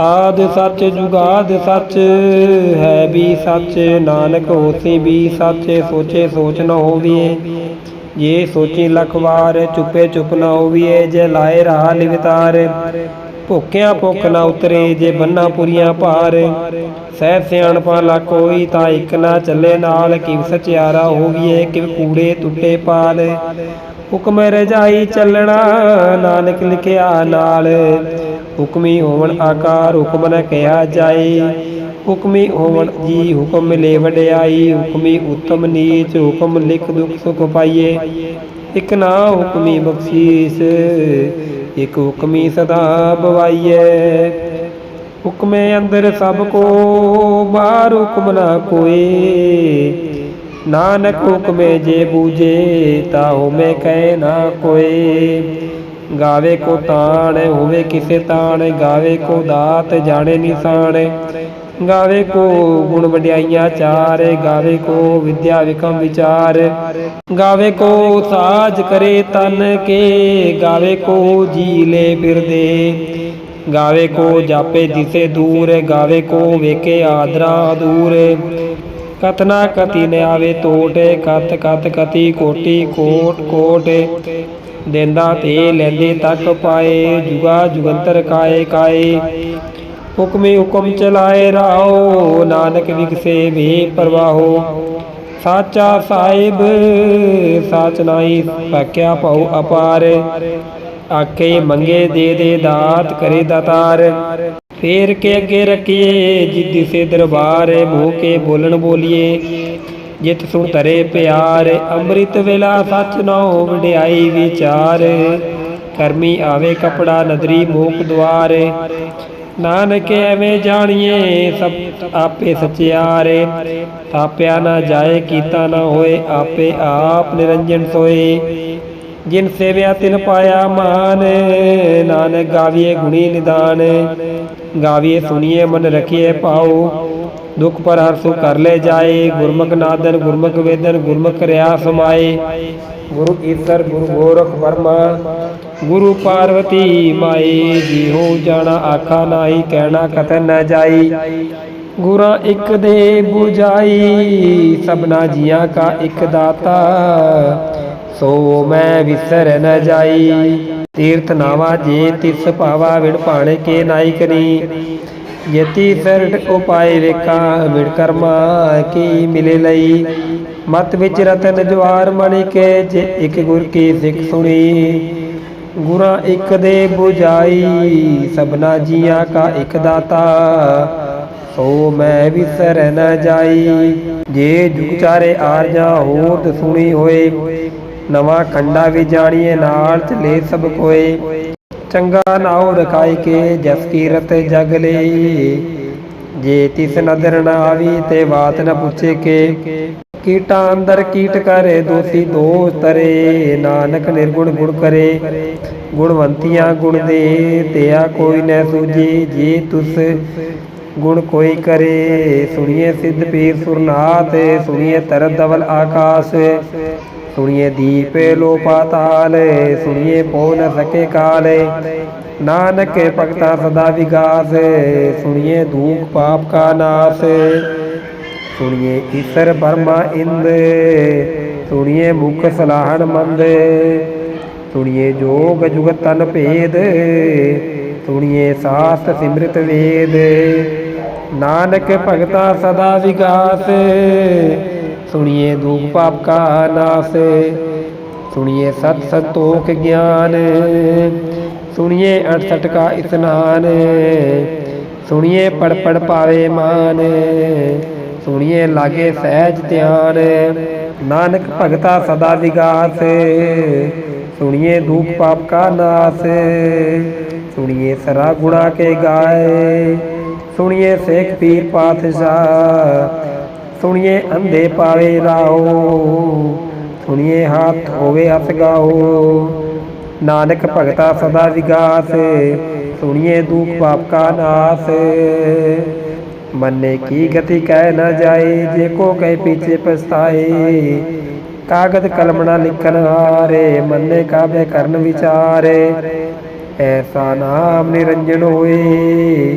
ਆਦਿ ਸੱਚ ਜੁਗਾਦ ਸੱਚ, ਹੈ ਵੀ ਸੱਚ, ਨਾਨਕ ਹੋਸੀ ਵੀ ਸੱਚ, ਸੋਚੇ ਸੋਚ ਨ ਹੋਵੀਏ। ਜੇ ਸੋਚੀ ਲਖ ਵਾਰ, ਚੁੱਪੇ ਚੁੱਪ ਨ ਹੋਵੀਏ, ਜੇ ਲਾਏ ਰਹਾ ਲਿਵਤਾਰ ਭੁੱਖਿਆ ਭੁੱਖ ਨ ਉਤਰੇ, ਜੇ ਬੰਨਾ ਪੁਰੀਆਂ ਭਾਰ। ਸਹਿ ਸਿਆਣਪਾ ਲਾ ਕੋਈ ਤਾਂ ਇੱਕ ਨਾ ਚੱਲੇ ਨਾਲ, ਕਿਵ ਸਚਿਆਰਾ ਹੋਵੀਏ, ਕਿਵ ਕੂੜੇ ਟੁੱਟੇ ਪਾਲ। ਹੁਕਮ ਰਜਾਈ ਚੱਲਣਾ, ਨਾਨਕ ਲਿਖਿਆ ਨਾਲ। ਹੁਕਮੀ ਹੋਵਣ ਆਕਾਰ ਹੁਕਮ ਨ ਕਿਹਾ ਜਾਏ। ਹੁਕਮੀ ਹੋਵਣ ਜੀ ਹੁਕਮ ਮਿਲੇ ਵਡਿਆਈ, ਹੁਕਮੀ ਉਤਮ ਨੀਚ, ਹੁਕਮ ਲਿਖ ਦੁਖ ਸੁਖ ਪਾਈਏ। ਇਕ ਨਾ ਹੁਕਮੀ ਬਖਸ਼ੀਸ, ਇਕ ਹੁਕਮੀ ਸਦਾ ਬਵਾਈਏ। ਹੁਕਮੇ ਅੰਦਰ ਸਭ ਕੋ ਬਾਹਰ ਹੁਕਮ ਨਾ ਕੋਏ। ਨਾਨਕ ਹੁਕਮੇ ਜੇ ਬੂਝੇ, ਤਾ ਮੈਂ ਕਹਿ ਨਾ ਕੋਏ। ਗਾਵੇ ਕੋ ਤਾਣ, ਹੋਵੇ ਕਿਸੇ ਤਾਣ, ਗਾਵੇ ਕੋ ਦਾਤ, ਜਾਣੇ ਨਿਸ਼ਾਨ ਗਾਵੇ ਕੋ ਗੁਣ ਵਡਿਆਈਆਂ ਚਾਰ, ਗਾਵੇ ਕੋ ਵਿਦਿਆ ਵਿਕਮ ਵਿਚਾਰ। ਗਾਵੇ ਕੋ ਸਾਜ ਕਰੇ ਤਨ ਕੇ, ਗਾਵੇ ਕੋ ਜੀ ਲੈ ਫਿਰਦੇ। ਗਾਵੇ ਕੋ ਜਾਪੇ ਦਿਸੇ ਦੂਰ, ਗਾਵੇ ਕੋ ਵੇਖੇ ਆਦਰਾ ਦੂਰ ਕਤਨਾ ਕਤੀ ਨ ਆਵੇ ਟੋਟੇ ਕਤ ਕਤ ਕਤੀ ਕੋਟੀ ਕੋਟ ਕੋਟ। ਦੇਂਦਾ ਤੇ ਲੈਂਦੇ ਤੱਕ ਪਾਏ, ਜੁਗਾ ਜੁਗੰਤਰ ਕਾਏ ਕਾਏ। ਹੁਕਮੇ ਹੁਕਮ ਚਲਾਏ ਰਾਓ ਨਾਨਕ ਵਿਗਸੇ ਵੇ ਪਰਵਾਹੋ। ਸਾਚਾ ਸਾਹਿਬ, ਸਾਚ ਨਾਈ ਭਾਕਿਆ ਭਉ ਅਪਾਰ। ਆਖੇ ਮੰਗੇ ਦੇ ਦੇ ਦਾਤ ਕਰੇ ਦਾਤਾਰ। ਫੇਰ ਕੇ ਅੱਗੇ ਰੱਖੀਏ ਜਿੱਦੀ ਸੇ ਦਰਬਾਰ, ਮੂੰਹ ਕੇ ਬੋਲਣ ਬੋਲੀਏ। ਜਿਤ ਸੁਣ ਤਰੇ ਪਿਆਰ, ਅੰਮ੍ਰਿਤ ਵੇਲਾ ਸੱਚ ਨਾਉ ਵਡਿਆਈ ਵਿਚਾਰ। ਕਰਮੀ ਆਵੇ ਕਪੜਾ ਨਦਰੀ ਮੂਕ ਦੁਆਰ। ਨਾਨਕ ਐਵੇਂ ਜਾਣੀਏ ਸਭ ਆਪੇ ਸਚਿਆਰੇ। ਥਾਪਿਆ ਨਾ ਜਾਏ, ਕੀਤਾ ਨਾ ਹੋਏ, ਆਪੇ ਆਪ ਨਿਰੰਜਨ ਸੋਏ। ਜਿਨ ਸੇਵਿਆ ਤਿਨ ਪਾਇਆ ਮਾਨ, ਨਾਨਕ ਗਾਵੀਏ ਗੁਣੀ ਨਿਦਾਨ। ਗਾਵੀਏ ਸੁਣੀਏ ਮਨ ਰਖੀਏ ਪਾਉ ਦੁਖ ਪਰ ਹਰ ਸੁਖ ਕਰ ਲੈ ਜਾਏ, ਗੁਰਮੁਖ ਨਾਦਨ, ਗੁਰਮੁਖ ਵੇਦਨ, ਗੁਰਮੁਖ ਰਿਆ ਸਮਾਏ ਗੁਰੂ ਈਸਰ, ਗੁਰੂ ਗੋਰਖ ਬਰਮਾ ਗੁਰੂ ਪਾਰਵਤੀ ਮਾਈ ਜੀ ਜਾਣਾ ਆਖਾ ਨਾਹੀ, ਕਹਿਣਾ ਕਤਨ ਨ ਜਾਈ। ਗੁਰਾਂ ਇੱਕ ਦੇ 부ਜਾਈ ਸਭਨਾ ਜੀਆਂ ਕਾ ਇੱਕ ਦਾਤਾ। ਸੋ ਮੈਂ ਵਿਸਰ ਨ ਜਾਈ। ਤੀਰਥ ਨਾਵਾ ਜੇ ਤਿਸ ਭਾਵਾ, ਵਿਣ ਭਾਣੇ ਕੇ ਨਾਈ ਕਰੀ। ਯਤੀ ਸਰਟ ਉਪਾਏ ਵੇਖਾ ਵਿਣ ਕਰਮਾ ਕੀ ਮਿਲੇ ਲਈ। ਮਤ ਵਿੱਚ ਰਤਨ ਜਵਾਰ ਮਣੀ ਕੇ, ਜੇ ਇੱਕ ਗੁਰ ਕੀ ਸਿੱਖ ਸੁਣੀ। ਗੁਰਾਂ ਇੱਕ ਦੇ 부ਜਾਈ ਸਭਨਾ ਜੀਆਂ ਕਾ ਇੱਕ ਦਾਤਾ। ਸੋ ਮੈਂ ਵਿਸਰ ਨ ਜਾਈ। ਜੇ ਜੁਗ ਚਾਰੇ ਆਰਜਾ ਹੋਤ ਸੁਣੀ ਹੋਏ, ਨਵਾਂ ਖੰਡਾ ਵੀ ਜਾਣੀਏ, ਨਾਲ ਚਲੇ ਸਭ ਕੋਏ। ਚੰਗਾ ਨਾਉ ਰਖਾਈ ਕੇ ਜਸ ਕੀਰਤ ਜਗ ਲਈ। ਜੇ ਤਿਸ ਨਦਰ ਨਾ ਆਵੀ ਤੇ ਬਾਤ ਨਾ ਪੁੱਛੇ ਕੇ। ਕੀਟਾਂ ਅੰਦਰ ਕੀਟ ਕਰੇ, ਦੋਸੀ ਦੋਸ ਤਰੇ। ਨਾਨਕ ਨਿਰਗੁਣ ਗੁਣ ਕਰੇ। ਗੁਣਵੰਤੀਆਂ ਗੁਣ ਦੇ ਤਿਆ ਕੋਈ ਨ ਸੂਝੇ। ਜੇ ਤੁਸ ਗੁਣ ਕੋਈ ਕਰੇ, ਸੁਣੀਏ ਸਿੱਧ ਪੀਰ ਸੁਰਨਾਥ, ਸੁਣੀਏ ਤਰਤ ਦਵਲ ਆਕਾਸ਼। ਸੁਣੀਏ ਦੀਪੇ ਲੋ ਪਾਤਾਲ ਸੁਣੀਏ ਪੋ ਨ ਸਕੇ ਕਾਲ ਨਾਨਕ ਭਗਤਾ ਸਦਾ ਵਿਗਾਸ ਸੁਣੀਏ ਧੂਪ ਪਾਪ ਕਾ ਨਾਸ ਸੁਣੀਏ ਈਸ਼ਰ ਬਰਮਾ ਇੰਦ ਸੁਣੀਏ ਮੁਖ ਸਲਾਹਣ ਮੰਦ ਸੁਣੀਏ ਜੋਗ ਜੁਗਤ ਤਨ ਭੇਦ ਸੁਣੀਏ ਸਾਸਤ ਸਿਮ੍ਰਿਤ ਵੇਦ ਨਾਨਕ ਭਗਤਾ ਸਦਾ ਵਿਗਾਸ ਸੁਣੀਏ ਦੁਖ ਪਾਪ ਕਾ ਨਾਸ ਸੁਣੀਏ ਸਤ ਸੰਤੋਖ ਗਿਆਨ ਸੁਣੀਏ 68 ਕਾ ਇਸਨਾਨ ਸੁਣੀਏ ਪੜ ਪੜ ਪਾਵੇ ਮਾਨ ਸੁਣੀਏ ਲਾਗੇ ਸਹਿਜ ਧਿਆਨ ਨਾਨਕ ਭਗਤਾ ਸਦਾ ਵਿਗਾਸ ਸੁਣੀਏ ਦੁਖ ਪਾਪ ਕਾ ਨਾਸ ਸੁਣੀਏ ਸਰਾ ਗੁਣਾ ਕੇ ਗਾਏ ਸੁਣੀਏ ਸੇਖ ਪੀਰ ਪਾਤਸ਼ਾਹ ਸੁਣੀਏ ਅੰਧੇ ਪਾਵੇ ਰਾਓ ਹੱਥ ਹੋਵੇ ਹੱਸ ਗਾਓ। ਨਾਨਕ ਭਗਤਾ ਸਦਾ ਵਿਗਾਸ, ਸੁਣੀਏ ਦੁਖ ਪਾਪ ਕਾ ਨਾਸ। ਮੰਨੇ ਕੀ ਗਤੀ ਕਹਿ ਨਾ ਜਾਏ, ਜੇ ਕੋ ਕਹੇ ਪੀਛੇ ਪਛਤਾਏ। ਕਾਗਦ ਕਲਮ ਨਾ ਲਿਖਨ ਹਾਰੇ, ਮੰਨੇ ਕਾਬੇ ਕਰਨ ਵਿਚਾਰੇ। ਐਸਾ ਨਾਮ ਨਿਰੰਜਨ ਹੋਏ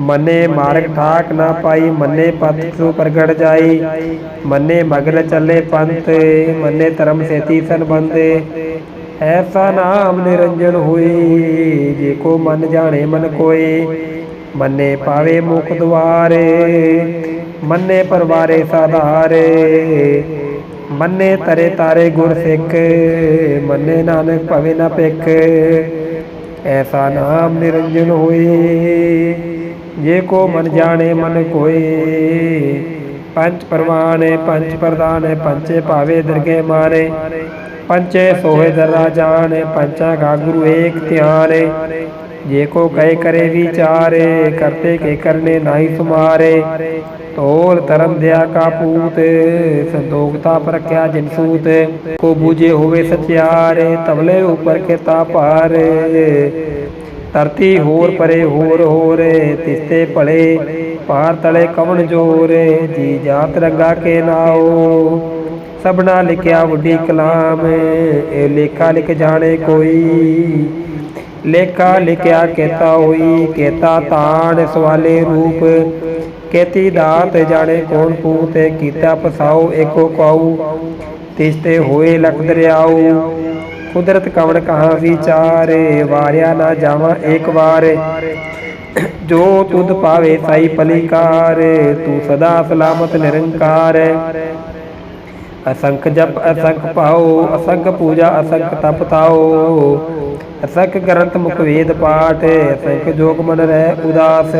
ਮੰਨੇ ਮਾਰਗ ਠਾਕ ਨਾ ਪਾਈ, ਮੰਨੇ ਪਥ ਸੋ ਪ੍ਰਗਟ ਜਾਈ। ਮੰਨੇ ਮਗਲ ਚੱਲੇ ਪੰਥ, ਮੰਨੇ ਧਰਮ ਸੇਤੀ ਸੰਬੰਧੇ। ਐਸਾ ਨਾਮ ਨਿਰੰਜਨ ਹੋਈ, ਜੇ ਕੋ ਮਨ ਜਾਣੇ ਮਨ ਕੋਏ ਮੰਨੇ ਪਾਵੇ ਮੁਖ ਦੁਆਰੇ, ਮੰਨੇ ਪਰਵਾਰੇ ਸਾਧਾਰੇ। ਮੰਨੇ ਤਰੇ ਤਾਰੇ ਗੁਰ ਸਿੱਖ, ਮੰਨੇ ਨਾਨਕ ਭਵੇ ਨਾ ਪਿੱਖ ਐਸਾ ਨਾਮ ਨਿਰੰਜਨ ਹੋਏ ਜੇ ਕੋ ਮਨ ਜਾਣੇ ਮਨ ਕੋਏ ਪੰਜ ਪਰਵਾਨੇ ਪੰਜ ਪ੍ਰਦਾਨ ਪੰਚੇ ਭਾਵੇ ਦਰਗੇ ਮਾਰੇ। ਪੰਚੇ ਸੋਹੇ ਦਰਾ ਜਾਣੇ ਪੰਚਾ ਗਾ ਗੁਰੂ ਏਕ ਧਿਆਨੇ ਜੇ ਕੋ ਕਹੇ ਕਰੇ ਵਿਚਾਰੇ ਕਰਤੇ ਕੇ ਕਰਨੇ ਨਾਹੀ ਸੁਮਾਰੇ। ਤੋਲ ਧਰਮ ਦਿਆ ਕਾ ਪੂਤ ਸੰਤੋਖਤਾ ਪ੍ਰਖਿਆ ਜਿਨ ਸੂਤ। ਕੋ ਬੂਝੇ ਹੋਵੇ ਸਚਿਆਰੇ ਤਬਲੇ ਉਪਰ ਕੇ ਤਾ ਪਾਰੇ ਧਰਤੀ ਹੋਰ ਪਰੇ, ਹੋਰ ਹੋਰੇ, ਤਿਸਤੇ ਭਲੇ ਪਾਰ ਤਲੇ ਕਵਣ ਜੋਰੇ, ਜੀ ਜਾਤ ਰੰਗਾ ਕੇ ਨਾਓ ਸਭਨਾ ਲਿਖਿਆ ਵੱਡੀ ਕਲਾਮ, ਇਹ ਲੇਖਾ ਲਿਖ ਜਾਣੇ ਕੋਈ। ਲੇਖਾ ਲਿਖਿਆ ਕੇਤਾ ਹੋਈ, ਕੇਤਾ ਤਾਣ ਸਵਾਲੇ ਰੂਪ। ਕੇਤੀ ਦਾਤ ਜਾਣੇ ਕੌਣ ਪੂਤੇ, ਕੀਤਾ ਪਸਾਓ ਏਕੋ ਕਾਉ। ਤਿਸਤੇ ਹੋਏ ਲਖ ਦਰਿਆਉ ਕੁਦਰਤ ਕਵਣ ਕਹਾ ਵਿਚਾਰੇ ਵਾਰਿਆ ਨਾ ਜਾਵਾਂ ਏਕ ਵਾਰ। ਜੋ ਤੁਧ ਪਾਵੇ ਸਾਈ ਪਲਿਕਾਰ, ਤੂੰ ਸਦਾ ਸਲਾਮਤ ਨਿਰੰਕਾਰ। ਅਸੰਖ ਜਪ, ਅਸੰਖ ਪਾਓ, ਅਸੰਖ ਪੂਜਾ, ਅਸੰਖ ਤਪ ਤਾਓ। ਅਸੰਖ ਗ੍ਰੰਥ ਮੁਖ ਵੇਦ ਪਾਠ, ਅਸੰਖ ਜੋਗ ਮਨ ਰਹਿ ਉਦਾਸ।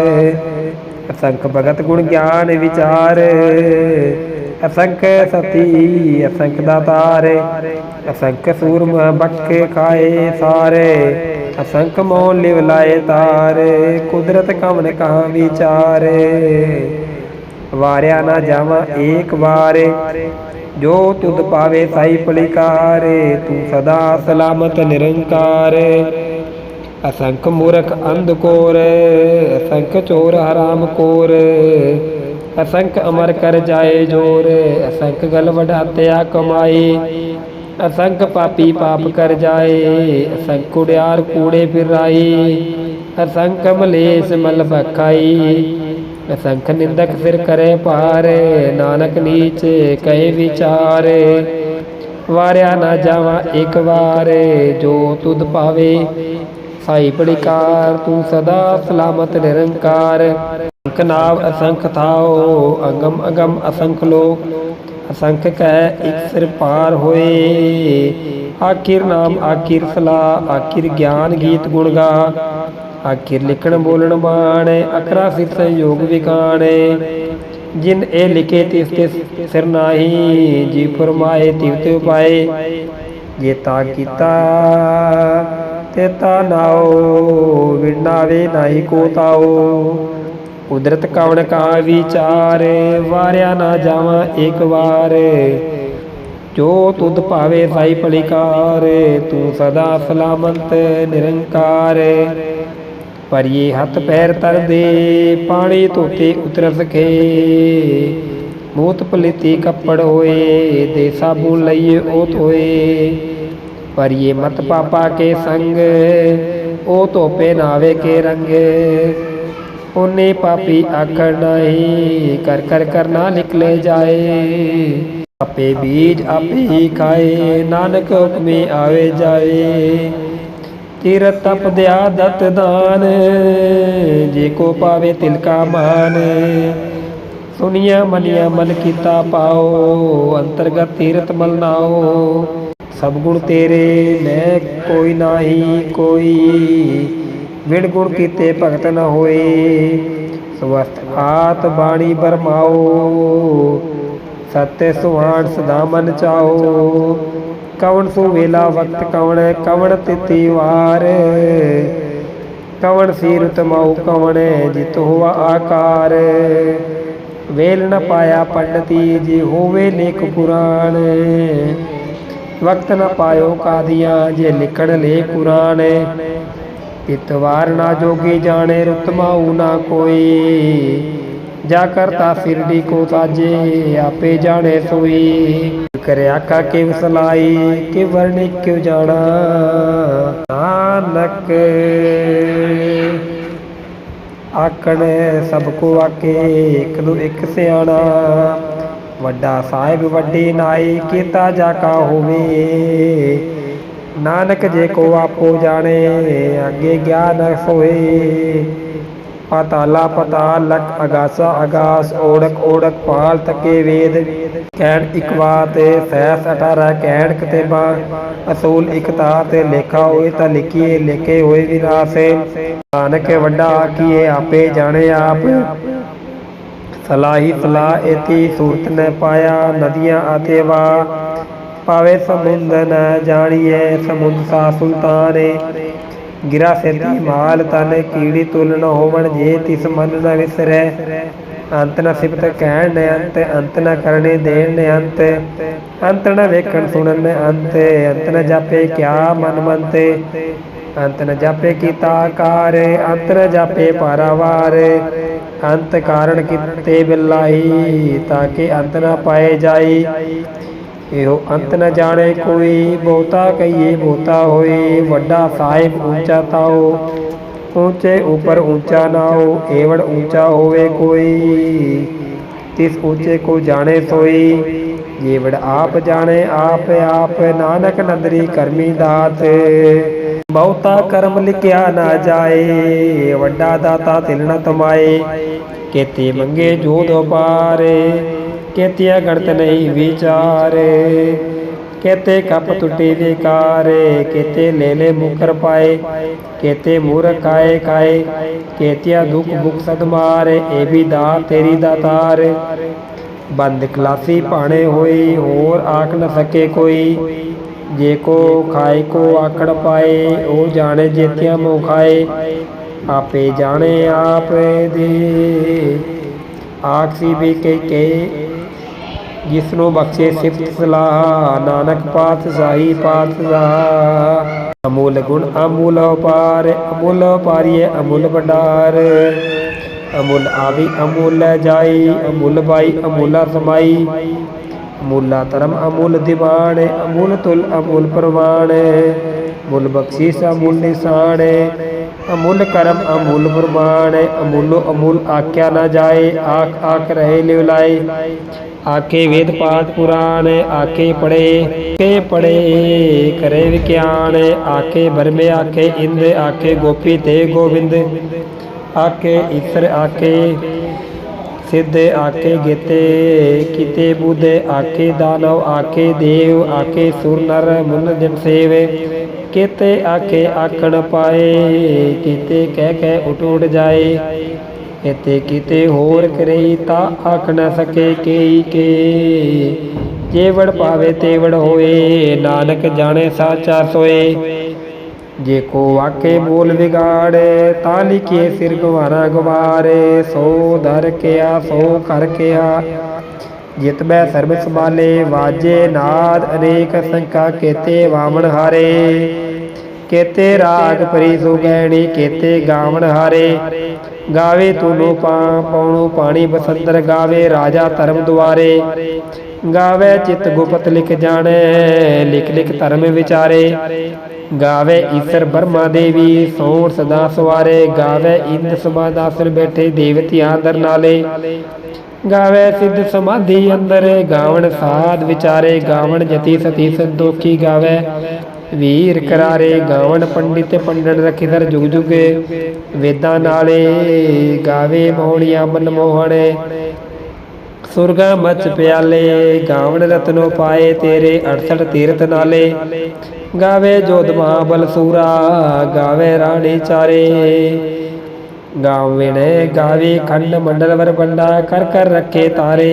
ਅਸੰਖ ਭਗਤ ਗੁਣ ਗਿਆਨ ਵਿਚਾਰ। ਅਸੰਖ ਸਤੀ, ਅਸੰਖ ਦਾਤਾਰ ਅਸੰਖ ਸੂਰਮ ਬਖੇ ਖਾਏ ਸਾਰੇ, ਅਸੰਖ ਮੋਨ ਲਿਵ ਲਾਏ ਤਾਰ, ਕੁਦਰਤ ਕਵਨ ਕਹਾ ਵਿਚਾਰੇ। ਵਾਰਿਆ ਨਾ ਜਾਵਾਂ ਏਕ ਵਾਰੇ, ਜੋ ਤੁਧ ਪਾਵੇ ਸਾਈ ਪਲਿਕਾਰੇ, ਤੂੰ ਸਦਾ ਸਲਾਮਤ ਨਿਰੰਕਾਰ। ਅਸੰਖ ਮੂਰਖ ਅੰਧ ਕੋਰ, ਅਸੰਖ ਚੋਰ ਹਰਾਮ ਕੋਰ। ਅਸੰਖ ਅਮਰ ਕਰ ਜਾਏ ਜੋਰ, ਅਸੰਖ ਗਲ ਵਡਾਤਿਆ ਕਮਾਈ। ਅਸੰਖ ਪਾਪੀ ਪਾਪ ਕਰ ਜਾਏ, ਅਸੰਖ ਕੁੜਿਆਰ ਕੂੜੇ ਫਿਰਾਈ ਅਸੰਖ ਮਲੇਸ ਮਲ ਬਖਾਈ। ਅਸੰਖ ਨਿੰਦਕ ਸਿਰ ਕਰੇ ਪਾਰ ਨਾਨਕ ਨੀਚ ਕਹੇ ਵਿਚਾਰ। ਵਾਰਿਆ ਨਾ ਜਾਵਾਂ ਇੱਕ ਵਾਰ, ਜੋ ਤੁਧ ਪਾਵੇ, ਸਾਈ ਪੜਿਕਾਰ ਤੂੰ ਸਦਾ ਸਲਾਮਤ ਨਿਰੰਕਾਰ। ਅੰਕ ਨਾਮ ਅਸੰਖ ਥਾਓ ਅਗਮ ਅਗਮ ਅਸੰਖ ਲੋਕ, ਅਸੰਖ ਕਹਿ ਇੱਕ ਸਿਰ ਪਾਰ ਹੋਏ। ਆਖਿਰ ਨਾਮ, ਆਖਿਰ ਸਲਾ ਆਖਿਰ ਗਿਆਨ ਗੀਤ ਗੁਣ ਗਾ। ਆਖਿਰ ਲਿਖਣ ਬੋਲਣ ਬਾਣੇ ਅਕਰਾ ਸਿਰ ਸੰਯੋਗ ਵਿਕਾਣੇ ਜਿਨ ਇਹ ਲਿਖੇ ਤਿਸ ਤੇ ਸਿਰ ਨਾਹੀ, ਜੀ ਫਰਮਾਏ ਤਿਵ ਤੇ ਉਪਾਏ ਜੇ ਤਾ ਕੀਤਾ, ਤੇ ਤਾ ਨਾਓ ਵਿਣਾਵੇ ਨਾਹੀ ਕੋ ਤਾਓ ਕੁਦਰਤ ਕਵਣ ਕਾ ਵਿਚਾਰ, ਵਾਰਿਆ ਨਾ ਜਾਵਾਂ ਇੱਕ ਵਾਰ। ਜੋ ਤੁਧ ਭਾਵੇ ਸਾਈ ਪਲਿਕਾਰ ਤੂੰ ਸਦਾ ਸਲਾਮਤ ਨਿਰੰਕਾਰ। ਪਰਿਏ ਹੱਥ ਪੈਰ ਤਰਦੇ, ਪਾਣੀ ਧੋਤੇ ਉਤਰ ਸਕੇ ਮੋਤ ਪਲੀਤੀ ਕੱਪੜ ਹੋਏ, ਦੇ ਸਾਬੂ ਲਈਏ ਉਹ ਧੋਏ ਪਰਿਏ ਮਤ ਪਾਪਾ ਕੇ ਸੰਗ ਉਹ ਧੋਪੇ ਨਾਵੇ ਕੇ ਰੰਗ। ਉਹਨੇ ਪਾਪੀ ਆਖਣ ਨਹੀਂ ਕਰ ਕਰ ਕਰਨਾ ਨਿਕਲੇ ਜਾਏ। ਆਪੇ ਬੀਜ ਆਪੇ ਹੀ ਖਾਏ, ਨਾਨਕ ਹੁਕਮੇ ਆਵੇ ਜਾਏ। ਤੀਰ ਤਪ ਦਿਆ ਦਤ ਦਾਨ, ਜੇ ਕੋ ਪਾਵੇ ਤਿਲ ਕਾ ਮਾਨ। ਸੁਨੀਆ ਮਨੀਆ ਮਨ ਕੀਤਾ ਪਾਓ, ਅੰਤਰਗਤ ਤੀਰਤ ਮਲ ਨਾਓ। ਸਭ ਗੁਣ ਤੇਰੇ, ਮੈਂ ਕੋਈ ਨਾਹੀ ਕੋਈ। ਵਿਣ ਗੁਣ ਕੀਤੇ ਭਗਤ ਨ ਹੋਏ। ਸਵਰ ਸਵਸਥ ਆਤ ਬਾਣੀ ਬਰਮਾਓ। ਸਤਿ ਸੁਹਾਣ ਸਦਾ ਮਨ ਚਾਓ। ਕਵਣ ਸੋ ਵੇਲਾ ਵਕਤ ਕਵਣ ਕਵਣ ਤਿਤੀ ਵਾਰ। ਕਵਣ ਸੀਰ ਤਮਾਉ ਕਵਣ ਜਿਤ ਹੋਆ ਆਕਾਰ। ਵੇਲ ਨ ਪਾਇਆ ਪੰਡਤੀ ਜੇ ਹੋਵੇ ਲੇਖ ਪੁਰਾਣ। ਵਕਤ ਨ ਪਾਇਓ ਕਾਦੀਆਂ ਜੇ ਲਿਖਣ ਲੇ ਕੁਰਾਨ। ਇਤਵਾਰ ਨਾ ਜੋਗੀ ਜਾਣੇ ਰਤਮਾਉ ਨਾ ਕੋਈ। ਜਾ ਕਰਤਾ ਫਿਰਡੀ ਕੋ ਤਾਜੇ, ਆਪੇ ਜਾਣੇ ਸੋਈ। ਕਰਿਆ ਕਾ ਕਿਵ ਸਲਾਈ ਕਿ ਵਰਣਿ ਕਿਉ ਜਾਣਾ। ਨਾਨਕ ਆਕਣ ਸਭ ਕੋ ਆਕੇ ਇੱਕ ਨੂੰ ਇੱਕ ਸਿਆਣਾ। ਵੱਡਾ ਸਾਹਿਬ ਵੱਡੀ ਨਾਈ, ਕੀਤਾ ਜਾ ਕਾ ਹੋਵੇ। ਨਾਨਕ ਜੇ ਕੋ ਆਪੋ ਜਾਣੇ, ਅੱਗੇ ਗਿਆਨ ਸੋਏ ਪਾਤਾਲਾ ਪਤਾਲ ਲਕ ਅਗਾਸਾ ਅਗਾਸ, ਓੜਕ ਓੜਕ ਪਾਲ ਤਕੇ ਵੇਦ। ਕਹਿਣ ਇੱਕ ਬਾਤ ਸਹਿਸ 18 ਕਹਿਣ ਕਤੇਬਾ। ਅਸੂਲ ਇਕ ਤਾਰ ਤੇ ਲੇਖਾ ਹੋਏ ਤਾਂ ਲਿਖੀਏ, ਲੇਖੇ ਹੋਏ ਵਿਨਾਸੇ ਨਾਨਕ ਵੱਡਾ ਆਖੀਏ, ਆਪੇ ਜਾਣੇ ਆਪ। ਸਲਾਹੀ ਸਲਾਹ, ਏਤੀ ਸੂਰਤ ਨੇ ਪਾਇਆ, ਨਦੀਆਂ ਆਤੇ ਵਾ ਪਾਵੇ ਸਮੁੰਦ ਨ ਜਾਣੀਏ ਸਮੁੰਦ ਸਾ ਸੁਲਤਾਨੇ ਗਿਰਾ ਸਿੱਧੀ ਮਾਲ ਤਨ ਕੀੜੀ ਤੁਲ ਹੋਵਣ, ਜੇ ਤਿਸ ਮਨ ਨ ਵਿਸਰੈ। ਅੰਤ ਨਾ ਸਿਫਤ ਕਹਿਣ ਨ ਅੰਤ ਅੰਤ ਨ ਕਰਨੇ ਦੇਣ ਨ ਅੰਤ। ਅੰਤ ਨ ਵੇਖਣ ਸੁਣਨ ਨ ਅੰਤ ਅੰਤ ਨ ਜਾਪੇ ਕਿਆ ਮਨ ਮੰਤੇ। ਅੰਤ ਨ ਜਾਪੇ ਕੀਤਾ ਕਾਰ ਅੰਤ ਨ ਜਾਪੇ ਪਾਰਾਵਾਰ ਅੰਤ ਕਾਰਣ ਕਿਤੇ ਬਿਲਾਈ ਤਾਂ ਕਿ ਅੰਤ ਨ ਪਾਏ ਜਾਈ। ਇਹੋ ਅੰਤ ਨ ਜਾਣੇ ਕੋਈ, ਬਹੁਤਾ ਕਹੀਏ ਬਹੁਤਾ ਹੋਏ, ਵੱਡਾ ਸਾਹਿਬ ਉੱਚਾ ਤਾਓ। ਉੱਚੇ ਉਪਰ ਉੱਚਾ ਨਾਓ ਏਵੜ ਉੱਚਾ ਹੋਵੇ ਕੋਈ। ਤਿਸ ਉੱਚੇ ਕੋ ਜਾਣੇ ਸੋਈ, ਜੀਵੜ ਆਪ ਜਾਣੇ ਆਪ ਆਪ ਨਾਨਕ ਨਦਰੀ ਕਰਮੀ ਦਾਤ। ਬਹੁਤਾ ਕਰਮ ਲਿਖਿਆ ਨਾ ਜਾਏ, ਵੱਡਾ ਦਾਤਾ ਤਿਲ ਨ ਤਮਾਏ। ਕੇਤੇ ਮੰਗੇ ਜੋਦ ਪਾਰੇ ਕੇਤਿਆ ਗਣਤ ਨਹੀਂ ਵਿਚਾਰੇ, ਕੇਤੇ ਕੱਪ ਟੁੱਟੀ ਵਿਕਾਰੇ, ਕੇਤੇ ਲੈ ਲੈ ਮੁਕਰ ਪਾਏ, ਕੇਤੇ ਮੂਰਖ ਆਏ ਕਾਏ, ਕੇਤਿਆ ਦੁਖ ਭੁਖ ਸਦ ਮਾਰੇ ਵੀ ਦਾ ਤੇਰੀ। ਦਾਤਾਰ ਬੰਦ ਖਲਾਸੀ ਭਾਣੇ ਹੋਈ, ਹੋਰ ਆਖ ਨ ਸਕੇ ਕੋਈ। ਜੇ ਕੋ ਖਾਏ, ਕੋ ਆਖੜ ਪਾਏ, ਉਹ ਜਾਣੇ ਜੇਤਿਆ ਮੋ ਖਾਏ। ਆਪੇ ਜਾਣੇ ਆਪ ਦੇ। ਆਖਸੀ ਵੀ ਕੇ ਕੇ ਜਿਸ ਨੂੰ ਬਖਸ਼ੇ ਸਿਫਤ ਸਲਾਹ ਨਾਨਕ ਪਾਤ ਸਾਈ ਪਾਤ ਸਾਹ ਅਮੂਲ ਗੁਣ ਅਮੂਲ ਉਪਾਰ, ਅਮੂਲ ਉਪਾਰੀਏ ਅਮੂਲ ਭੰਡਾਰ। ਅਮੁੱਲ ਆਵੀ ਅਮੁੱਲ ਜਾਈ, ਅਮੁੱਲ ਬਾਈ ਅਮੁੱਲਾ ਸਮਾਈ ਅਮੁੱਲਾ ਧਰਮ ਅਮੁੱਲ ਦੀਵਾਨ, ਅਮੁੱਲ ਤੁਲ ਅਮੁੱਲ ਪ੍ਰਮਾਣ ਮੁੱਲ ਬਖਸ਼ੀਸ ਅਮੁੱਲ ਨਿਸ਼ਾਨ। ਅਮੁੱਲ ਕਰਮ ਅਮੁੱਲ ਪ੍ਰਮਾਣ ਅਮੁੱਲੋ ਅਮੁੱਲ ਆਖਿਆ ਨਾ ਜਾਏ, ਆਖ ਆਖ ਰਹੇ ਲਿਵ ਲਾਏ ਆਕੇ ਵੇਦ ਪਾਠ ਪੁਰਾਣ ਆਕੇ ਪੜੇ ਕੇ ਪੜੇ ਕਰੇ ਵਿਗਿਆਨ ਆਕੇ ਬਰਮੇ ਆਕੇ ਇੰਦ ਆਕੇ ਗੋਪੀ ਤੇ ਗੋਬਿੰਦ। ਆਕੇ ਈਸ਼ਰ ਆਕੇ ਸਿੱਧ ਆਕੇ ਗੀਤੇ, ਕਿਤੇ ਬੁੱਧ ਆਕੇ ਦਾਨਵ ਆਕੇ ਦੇਵ ਆਕੇ ਸੁਰ, ਨਰ, ਮੁਨ, ਜਨ ਸੇਵੇ। ਕਿਤੇ ਆਕੇ ਆਖਣ ਪਾਏ, ਕਿਤੇ ਕਹਿ ਕਹਿ ਉਟ ਉਟ ਜਾਏ। ਇਤੇ ਕਿਤੇ ਹੋਰ ਕਰਈ ਤਾਂ ਆਖ ਨ ਸਕੇ ਕੇਈ ਕੇ। ਜੇਵੜ ਪਾਵੇ ਤੇਵੜ ਹੋਏ, ਨਾਨਕ ਜਾਣੇ ਸਾਚਾ ਸੋਏ। ਜੇ ਕੋ ਵਾਕੇ ਬੋਲ ਵਿਗਾੜੇ, ਤਾਂ ਲਿਖੇ ਸਿਰ ਗਵਾਰਾ ਗਵਾਰੇ। ਸੋ ਦਰ ਕਿਆ, ਸੋ ਕਰ ਕਿਆ। ਜਿਤ ਬੈ ਸਰਬ ਸੰਭਾਲੇ, ਵਾਜੇ ਨਾਦ ਅਨੇਕ ਸੰਕਾ ਕੇਤੇ ਵਾਮਣ ਹਾਰੇ। ਕੇਤੇ ਰਾਗ ਪਰੀ ਸੁਗੈਣੀ, ਕੇਤੇ ਗਾਵਣ ਹਾਰੇ। ਗਾਵੇ ਤੁਲੋ ਪਾ, ਪਾਣੀ ਬਸੰਦਰ ਗਾਵੇ, ਰਾਜਾ ਧਰਮ ਦੁਆਰੇ। ਗਾਵੇ ਚਿਤ ਗੁਪਤ ਲਿਖ ਜਾਣੈ, ਲਿਖ ਲਿਖ ਧਰਮ ਵਿਚਾਰੇ। ਗਾਵੇ ਈਸ਼ਰ ਬਰਮਾ ਦੇਵੀ ਸੋਣ ਸਦਾ ਸਵਾਰੇ। ਗਾਵੇ ਇੰਦ ਸਮਾਦਾਸਨ ਬੈਠੇ ਦੇਵਤਿਆਂ ਦਰ ਨਾਲੇ। ਗਾਵੇ ਸਿੱਧ ਸਮਾਧੀ ਅੰਦਰ, ਗਾਵਣ ਸਾਧ ਵਿਚਾਰੇ। ਗਾਵਣ ਜਤੀ ਸਤੀ ਸੰਦੋਖੀ ਗਾਵੇ। ਵੀਰ ਕਰਾਰੇ ਗਾਵਣ ਪੰਡਿਤ ਪੰਡਣ ਰਖਿਦਰ ਜੁਗ ਜੁਗੇ। ਵੇਦਾਂ ਨਾਲੇ ਗਾਵੇ ਮੋਹਣੀਆਂ ਮਨਮੋਹਣੇ ਸੁਰਗਾ ਮਚ ਪਿਆਲੇ ਗਾਵਣ ਰਤਨੋ ਪਾਏ ਤੇਰੇ 68 ਤੀਰਥ ਨਾਲੇ। ਗਾਵੇ ਜੋਧ ਮਹਾਬਲ ਸੂਰਾ ਗਾਵੇ ਰਾਣੀ ਚਾਰੇ। ਗਾਵਣ ਗਾਵੇ ਖੰਡ ਮੰਡਲ ਵਰ ਬੰਡਾ ਕਰ ਕਰ ਰੱਖੇ ਤਾਰੇ।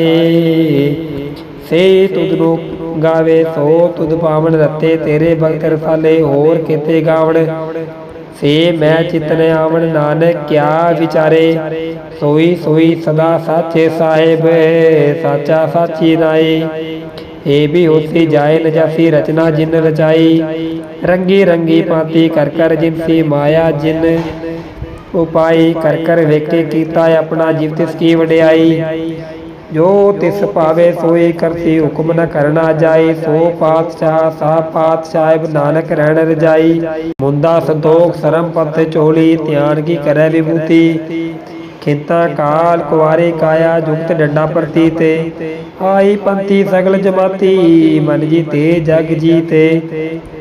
ਸੇ ਤੁਧ ਨੂੰ ਗਾਵੇ, ਸੋ ਤੁਧ ਪਾਵਨ ਰਤੇ ਤੇਰੇ ਭਗਤ ਰਸਾਲੇ, ਹੋਰ ਕਿਤੇ ਗਾਵਣ? ਸੇ ਮੈਂ ਚਿਤਨ ਆਵਣ ਨਾਨਕ, ਕਿਆ ਵਿਚਾਰੇ? ਸੋਈ ਸੋਈ ਸਦਾ ਸਾਚੇ ਸਾਹਿਬ, ਸਾਚਾ ਸਾਚੀ ਨਾਏ ਏ ਵੀ ਹੋਸੀ ਜਾਏ ਨਜਾਸੀ ਰਚਨਾ ਜਿਨ ਰਚਾਈ। ਰੰਗੀ ਰੰਗੀ ਪਾਤੀ ਕਰ ਕਰ ਜਿਨ ਮਾਇਆ ਜਿਨ। ਉਪਾਈ ਕਰ ਕਰ ਵੇਖੇ ਕੀਤਾ ਆਪਣਾ ਜੀਵ ਤਿਸ ਕੀ ਵਡਿਆਈ। ਜੋ ਤਿਸ ਭਾਵੇ ਸੋਈ ਕਰਤੀ ਹੁਕਮ ਨ ਕਰਨਾ ਜਾਏ ਸੋ ਪਾਤਸ਼ਾਹ, ਸਾ ਪਾਤਸ਼ਾਹਿਬ ਨਾਨਕ ਰਹਿਣ ਰਜਾਈ। ਮੁੰਦਾ ਸੰਤੋਖ, ਸਰਮ ਪਤ ਚੋਲੀ, ਧਿਆਨ ਕੀ ਕਰੈ ਵਿਭੂਤੀ। ਖੇਤਾ ਕਾਲ ਕੁਵਾਰੇ ਕਾਇਆ, ਜੁਗਤ ਡੰਡਾ ਪ੍ਰਤੀ ਤੇ। ਆਈ ਪੰਤੀ ਸਗਲ ਜਮਾਤੀ, ਮਨ ਜੀ ਤੇ ਜਗ ਜੀ ਤੇ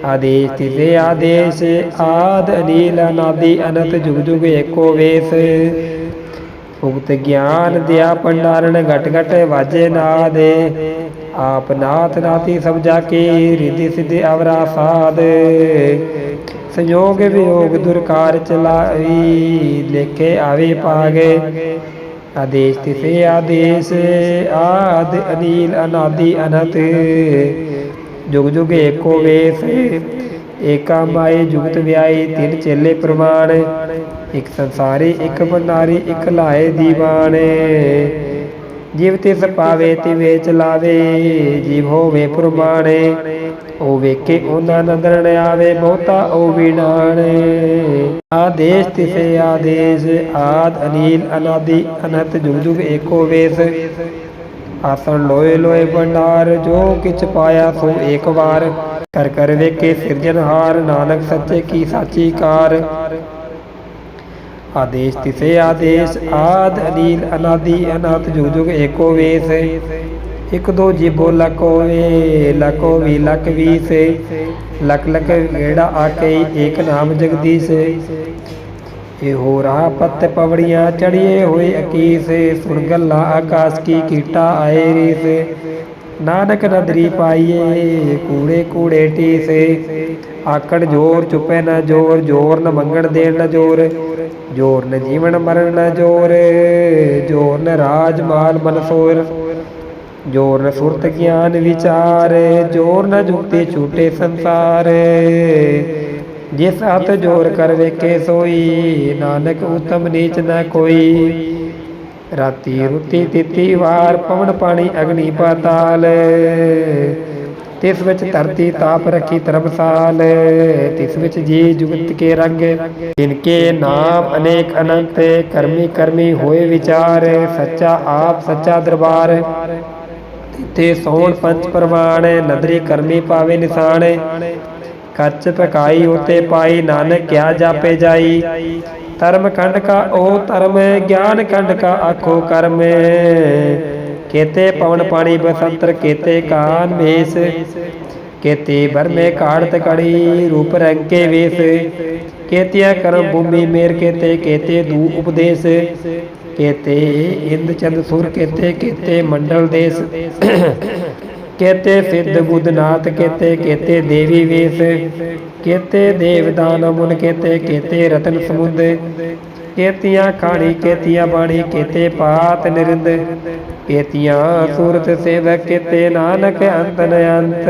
ਆਦੇਸ਼ ਤਿਸੇ ਆਦੇਸ਼, ਆਦ ਅਨੀਲ, ਅਨਾਦੀ, ਅਨੰਤ ਜੁਗ ਜੁਗ ਏਕੋ ਵੇਸ। ਉਗਤ ਗਿਆਨ ਦਿਆ ਪੰਡਾਰਨ ਘਟ ਘਟ ਵਾਜੇ ਨਾਦੇ ਆਪ ਨਾਥ ਨਾਤੀ ਸਭ ਜਾ ਕੇ ਰਿਧਿ ਸਿਧਿ ਅਵਰਾ ਸਾਧ। ਸੰਯੋਗ ਵਿਯੋਗ ਦੁਰਕਾਰ ਚਲਾਈ, ਲੇਖੇ ਆਵੇ ਪਾਗੇ। ਆਦੇਸ਼ ਤਿਸੇ ਆਦੇਸ਼, ਆਦ ਅਨੀਲ ਅਨਾਦੀ ਅਨੰਤ। ਜੁਗ ਜੁਗ ਏਕੋ ਵੇਸ, ਏਕਾ ਮਾਏ ਜੁਗਤ ਵਿਆਈ ਤਿੰਨ ਚੇਲੇ ਪ੍ਰਮਾਣ। ਇੱਕ ਸੰਸਾਰੀ, ਇੱਕ ਭੰਡਾਰੀ, ਇੱਕ ਲਾਏ ਦੀਵਾਨੇ ਜਿਵ ਤਿਸ ਪਾਵੇ, ਤਿਵੇ ਚਲਾਵੇ, ਜੀਵ ਹੋਵੇ ਪ੍ਰਮਾਣੇ ਉਹ ਵੇਖੇ, ਉਹਨਾਂ ਨਦਰਣ ਆਵੇ, ਬਹੁਤਾ ਉਹ ਵਿਡਾਣੇ ਆਦੇਸ਼ ਤਿਸੇ ਆਦੇਸ਼, ਆਦ, ਅਨੀਲ, ਅਨਾਦੀ ਅਨੰਤ ਜੁਗ ਜੁਗ ਏਕੋ ਵੇਸ। ਆਸਣ ਲੋਏ ਲੋਏ ਭੰਡਾਰ, ਜੋ ਕਿਛ ਪਾਇਆ ਸੋ ਏਕ ਵਾਰ। ਕਰ ਕਰ ਵੇਖੇ ਸਿਰਜਨਹਾਰ ਨਾਨਕ ਸੱਚੇ ਕੀ ਸਾਚੀ ਕਾਰ। ਆਦੇਸ਼ ਤਿਸੇ ਆਦੇਸ਼, ਆਦ ਅਨੀਲ ਅਨਾਦੀ ਅਨਾਤ ਜੁਗ ਜੁਗ ਏਕੋ ਵੇਸ। ਇਕ ਦੋ ਜੀਬੋ ਲਕੋਵੇ ਲਕੋ ਵੀ ਲਕ ਵੀਸ। ਲਕ ਲਕ ਗੇੜਾ ਆਕੇ ਏਕ ਨਾਮ ਜਗਦੀਸ਼। ਇਹੋ ਰਾਹ ਪੱਤ ਪਵੜੀਆਂ ਚੜੀਏ ਹੋਏ ਅਕੀਸ। ਸੁਣ ਗੱਲਾਂ ਆਕਾਸ਼ ਕੀ ਕੀਟਾ ਆਏ ਰੀਸ। ਨਾਨਕ ਨਦਰੀ ਪਾਈਏ, ਕੂੜੇ ਕੂੜੇ ਟੀਸੇ। ਆਕੜ ਜੋਰ ਚੁਪੈ ਨਾ ਜੋਰ ਜੋਰ ਨ ਮੰਗਣ ਦੇਣ ਨਾ ਜੋਰ ਜੋਰ ਨ ਜੀਵਨ ਮਰਨ ਨ ਜੋਰ ਜੋਰ ਨ ਰਾਜ ਮਾਲ ਮਨ ਸੋਰ, ਜੋਰ ਨ ਸੁਰਤ ਗਿਆਨ ਵਿਚਾਰ, ਜੋਰ ਨ ਜੁਗਤੇ ਛੂਟੇ ਸੰਸਾਰ। ਜਿਸ ਹੱਥ ਜੋਰ ਕਰ ਵੇਖੇ ਸੋਈ, ਨਾਨਕ ਉਤਮ ਨੀਚ ਨਾ ਕੋਈ। ਰਾਤੀ ਰੁਤੀ ਤਿੱਤੀ ਵਾਰ ਪਵਨ ਪਾਣੀ ਅਗਨੀ ਪਾਤਾਲ। ਤਿਸ ਵਿੱਚ ਧਰਤੀ ਤਾਪ ਰੱਖੀ ਤਰਬਸਾਲ, ਤਿਸ ਵਿੱਚ ਜੀ ਜੁਗਤ ਕੇ ਰੰਗ। ਇਨਕੇ ਨਾਮ ਅਨੇਕ ਅਨੰਤ, ਕਰਮੀ ਕਰਮੀ ਹੋਏ ਵਿਚਾਰ, ਸੱਚਾ ਆਪ ਸੱਚਾ ਦਰਬਾਰ। ਤੇ ਸੋਣ ਪੰਚ ਪ੍ਰਮਾਣ, ਨਦਰੀ ਕਰਮੀ ਪਾਵੇ ਨਿਸ਼ਾਨ। ਕੱਚ ਪਕਾਈ ਉਤੇ ਪਾਈ, ਨਾਨਕ ਕਿਆ ਜਾਪੇ ਜਾਈ। ਧਰਮ ਕੰਡ ਕਾ ਉਹ ਧਰਮ, ਗਿਆਨ ਕੰਡ ਕਾ ਆਖੋ ਕਰਮ। ਕੇਤੇ ਪਵਨ ਪਾਣੀ ਬਸੰਤਰ ਕੇਤੇ ਕਾਨ ਵੇਸ। ਕੇਤੇ ਬਰਮੇ ਕਾੜਤ ਕੜੀ ਰੂਪ ਰੰਗ ਕੇ ਵੇਸ। ਕੇਤਿਆ ਕਰਮ ਭੂਮੀ ਮੇਰ ਕੇਤੇ ਕੇਤੇ ਦੂ ਉਪਦੇਸ਼। ਕੇਤੇ ਇੰਦ ਚੰਦ ਸੁਰ ਕੇਤੇ ਕੇਤੇ ਮੰਡਲ ਦੇਸ। ਕੇਤੇ ਸਿੱਧ ਬੁੱਧਨਾਥ ਕੇਤੇ ਕੇਤੇ ਦੇਵੀ ਵੇਸ। ਕੇਤੇ ਦੇਵਦਾਨ ਮੁਨ ਕੇਤੇ ਕੇਤੇ ਰਤਨ ਸਮੁੰਦ। ਕੇਤੀਆਂ ਖਾਣੀ, ਕੇਤੀਆਂ ਬਾਣੀ, ਕੇਤੇ ਪਾਤ ਨਿਰਿੰਦ। ਕੇਤੀਆਂ ਸੂਰਤ ਸੇਵਕ, ਕੇਤੇ ਨਾਨਕ ਅੰਤ ਨ ਅੰਤ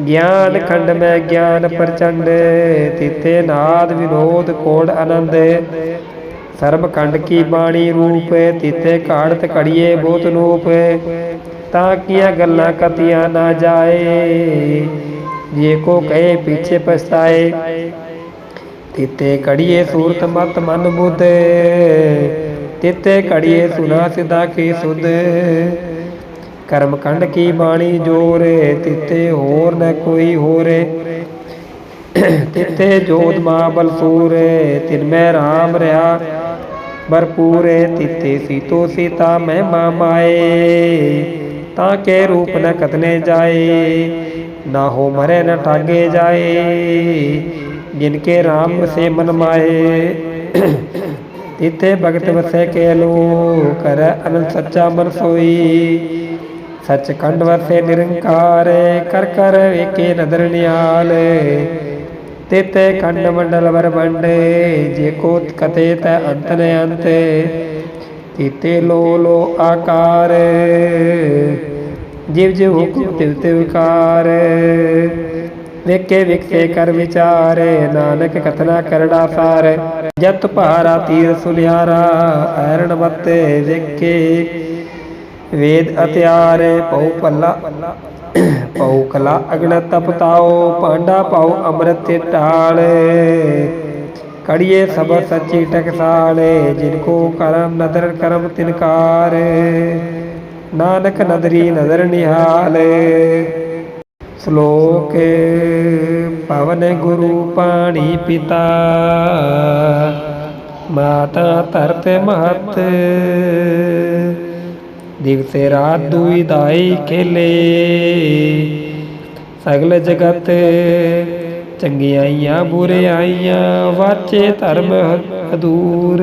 ਗਿਆਨ ਖੰਡ ਮੈਂ ਗਿਆਨ ਪ੍ਰਚੰਡ ਤਿਤੇ ਨਾਦ ਵਿਨੋਦ ਕੋੜ ਆਨੰਦ। ਸਰਬ ਖੰਡ ਕੀ ਬਾਣੀ ਰੂਪ ਤਿਤੇ ਘਾੜਤ ਘੜੀਏ ਬੋਤ ਨੂਪ। ਤਾਂ ਕੀਆਂ ਗੱਲਾਂ ਕਤੀਆਂ ਨਾ ਜਾਏ, ਜੇ ਕੋ ਕਹੇ ਪਿੱਛੇ ਪਛਤਾਏ। ਤਿਤੇ ਕੜੀਏ ਸੂਰਤ ਮਤ ਮਨ ਬੁੱਧ, ਤਿਤੇ ਕੜੀਏ ਸੁਨਾ ਸਿਦਾ ਕੀ ਸੁਧ। ਕਰਮ ਕੰਡ ਕੀ ਬਾਣੀ ਜੋਰ, ਤਿਤੇ ਹੋਰ ਨ ਕੋਈ ਹੋਰੇ। ਤਿਤੇ ਜੋਤ ਮਾ ਬਲਸੂਰ ਤਿਨ ਮੈਂ RAM ਰਿਆ ਭਰਪੂਰ। ਤਿਤੇ ਸੀਤੋ ਸੀਤਾ ਮਹਿਮਾ ਮਾਏ, ਤਾਂ ਕੇ ਰੂਪ ਨ ਕਤਨੇ ਜਾਏ। ਨਾ ਹੋ ਮਰੇ ਨ ਠਾਗੇ ਜਾਏ। ਜਿਨ ਕੇ RAM ਸੇ ਮਨ ਮਾਏ। ਤਿਤੇ ਭਗਤ ਵਸੈ ਕੇ ਲੋ ਕਰ ਅਨੰਦ ਸੱਚਾ ਮਨ ਸੋਈ। ਸੱਚ ਖੰਡ ਵਸੇ ਨਿਰੰਕਾਰ ਕਰ ਕਰ ਵੇਕੇ ਨਦਰ ਨਿਆਲ ਤਿਤੈ ਖੰਡ ਮੰਡਲ ਵਰ ਵੰਡੇ ਜੇ ਕੋ ਕਤੇ ਤੈ ਅੰਤ ਨ ਅੰਤ। ਤੀਤੇ ਲੋ ਲੋ ਆਕਾਰ ਜਿਵ ਜਿਵ ਹੁਕਮ ਤਿਵ ਤਿਵ ਕਾਰ। ਵੇਖੇ ਵਿਖੇ ਕਰ ਵਿਚਾਰੇ, ਨਾਨਕ ਕਥਨਾ ਕਰੜਾ ਸਾਰ। ਜਤ ਭਾਰਾ ਤੀਰ ਸੁਲਿਆਰਾ, ਐਰਣ ਮਤੇ ਵੇਖੇ। ਵੇਦ ਅਤਿਆਰ, ਪਉ ਪੱਲਾ ਪਉ ਕਲਾ ਅਗਣ ਤਪਤਾਓ ਪਾਂਡਾ ਪਾਉ ਅੰਮ੍ਰਿਤ ਤੇ ਢਾਲ। ਕੜੀਏ ਸਭ ਸੱਚੀ ਟਕਸਾਲੇ, ਜਿਨ ਕੋ ਕਰਮ ਨਦਰ ਕਰਮ ਤਿਨਕਾਰ ਨਾਨਕ ਨਦਰੀ ਨਦਰ ਨਿਹਾਲ। ਸ਼ਲੋਕ ਪਵਨ ਗੁਰੂ ਪਾਣੀ ਪਿਤਾ। ਮਾਤਾ ਧਰਤ ਮਹਤ। ਦਿਵਸੇ ਰਾਤ ਦੁਈ ਦਾਈ ਖੇਲੇ। ਸਗਲ ਜਗਤ ਚੰਗਿਆਈਆਂ ਬੁਰਿਆਈਆਂ ਵਾਚੇ ਧਰਮ ਹਦੂਰ